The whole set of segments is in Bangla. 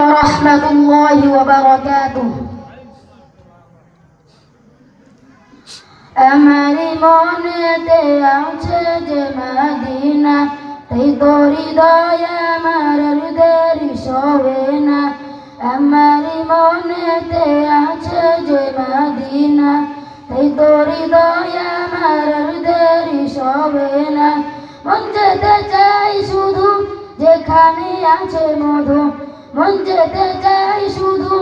রহমতুল্লাহি ওয়া বারাকাতুহু। আমার মনেতে আছে যে মদিনা, তাই তোর দয়া আমার দেরি সবে না। মনে মনেতে আছে যে মদিনা, তাই তোর দয়া আমার দেরি সবে না। মন যেতে চাই শুধু যেখানে আছে মধু যেতে চাই শুধু,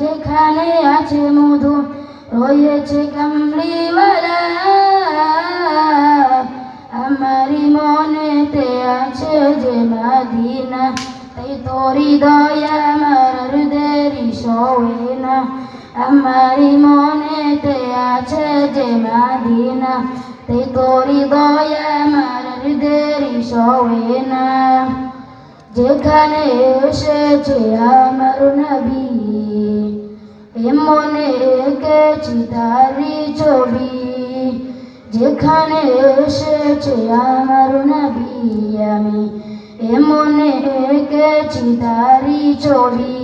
যেখানে আছে মধু, রয়েছে কামলিওয়ালা আমারি মনেতে আছে যে মাদিনা তাই তোরি দয়া আমার হৃদয়েরই সয়ে না। আমারি মনেতে আছে যে মাদিনা তাই তোরি দয়া আমার হৃদয়েরই সয়ে না। যেখানে এসেছে আমার নবী এমনে এঁকেছি তারি ছবি। যেখানে এসেছে আমার নবী, আমি এমনে এঁকেছি তারি ছবি।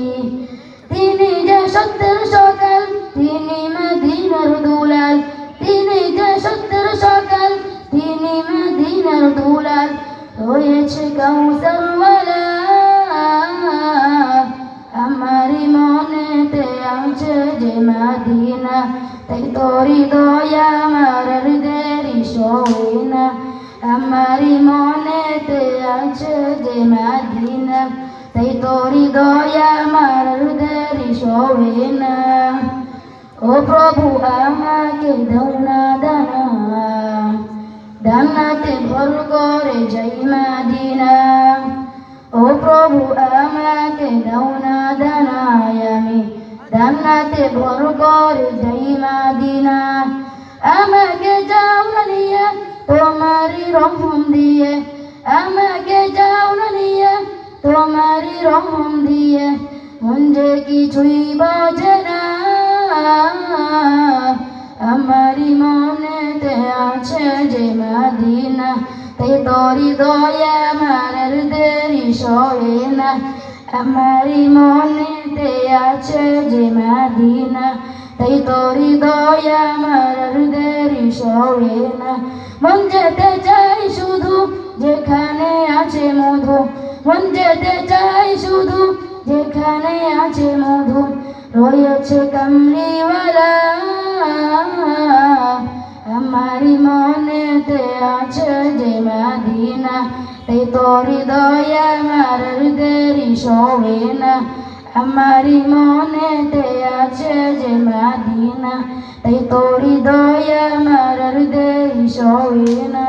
তিনি যে সত্যের সকাল, তিনি মদিনার দুলাল। তিনি যে সত্যের সকাল, তিনি মদিনার দুলাল। রয়েছে কৌশলওয়ালা মাদিনা তাই তোরি দয়া আমার হৃদয়েরই সই না আমারি মনেতে আছে যে মাদিনা, তাই তোরি দয়া আমার হৃদয়েরই সই না ও প্রভু আমাকে দাও না দানা ডানাতে ভর করে যাই মাদিনা। ও প্রভু আমাকে দাও না দানায় আমি ডানাতে ভর করে যাই মাদিনা। আমাকে যাও না নিয়ে, তোমারই রহম দিয়ে। আমাকে যাও না নিয়ে, তোমারই রহম দিয়ে। যে কিছুই বাজে না আমারি মনেতে আছে যে মাদিনা। তাই তোরি দয়া আমার দেরি সয়ে না। আমারি মনেতে আছে যে মাদিনা। তাই তোরি দয়া আমার দেরি সয়ে না। মন যেতে চাই শুধু যেখানে আছে মধু। মন যেতে চাই শুধু যেখানে আছে মধু। রয়েছে কামলিওয়ালা। আমারি মনেতে আছে যে মাদিনা তাই তোরি দয়া আমার দেরি সবে না আমারি মনেতে আছে যে মাদিনা তাই তোরি দয়া আমার দেরি সবে না